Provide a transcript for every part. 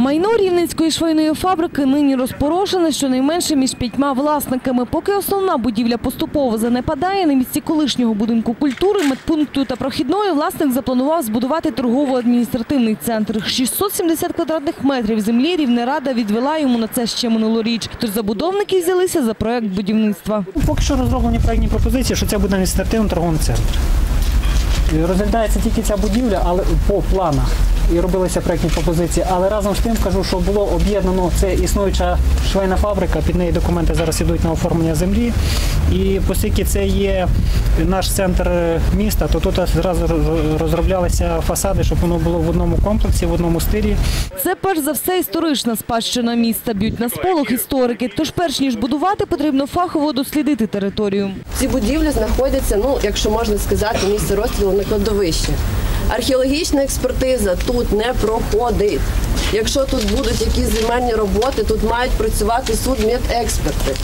Майно рівненської швейної фабрики нині розпорошене щонайменше між п'ятьма власниками. Поки основна будівля поступово занепадає, на місці колишнього будинку культури, медпункту та прохідної власник запланував збудувати торгово-адміністративний центр. 670 квадратних метрів землі Рівнерада відвела йому на це ще минулоріч. Тож забудовники взялися за проект будівництва. Поки що розроблені проєктні пропозиції, що це буде адміністративний торговий центр. Розглядається тільки ця будівля, але по планах. І робилися проєктні пропозиції. Але разом з тим кажу, що було об'єднано це існуюча швейна фабрика, під неї документи зараз йдуть на оформлення землі. І оскільки це є наш центр міста, то тут зразу роз- розроблялися фасади, щоб воно було в одному комплексі, в одному стилі. Це перш за все історична спадщина міста. Б'ють на сполох історики. Тож перш ніж будувати, потрібно фахово дослідити територію. Ці будівлі знаходяться, ну якщо можна сказати, місце розстрілу на кладовищі. Археологічна експертиза тут не проходить. Якщо тут будуть якісь земельні роботи, тут мають працювати судмедексперти.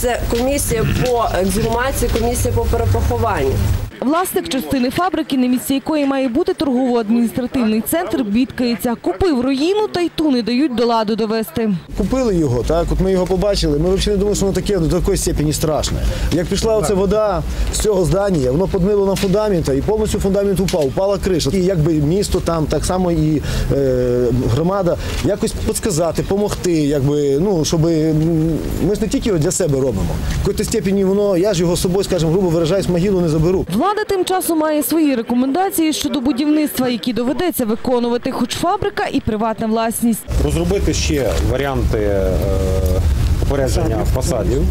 Це комісія по ексгумації, комісія по перепохованню. Власник частини фабрики, на місці якої має бути торгово-адміністративний центр, бідкається. Купив руїну та й ту не дають до ладу довести. Купили його, так, от ми його побачили. Ми взагалі не думали, що воно таке до такої степені страшне. Як пішла оця вода з цього здання, воно подмило на фундамент, і повністю фундамент упав, упала криша. І якби місто там, так само і е, громада, якось підказати, допомогти, якби, ну, щоб ми ж не тільки його для себе робимо. В якоїсь степені воно, я ж його з собою, скажімо, грубо виражаюсь, могилу не заберу. Влада тим часом має свої рекомендації щодо будівництва, які доведеться виконувати, хоч фабрика і приватна власність. розробити ще варіанти е, попередження фасадів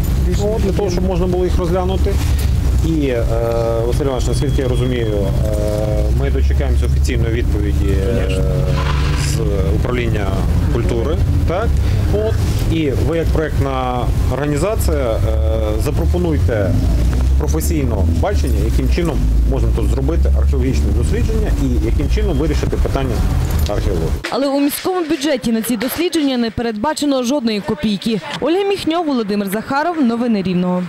для того, щоб можна було їх розглянути. І е, Василь Іванович, наскільки я розумію, е, ми дочекаємося офіційної відповіді з управління культури. Так? От. І ви, як проєктна організація, запропонуйте професійно бачення, яким чином можна тут зробити археологічне дослідження і яким чином вирішити питання археології. Але у міському бюджеті на ці дослідження не передбачено жодної копійки. Ольга Міхньо, Володимир Захаров. Новини Рівного.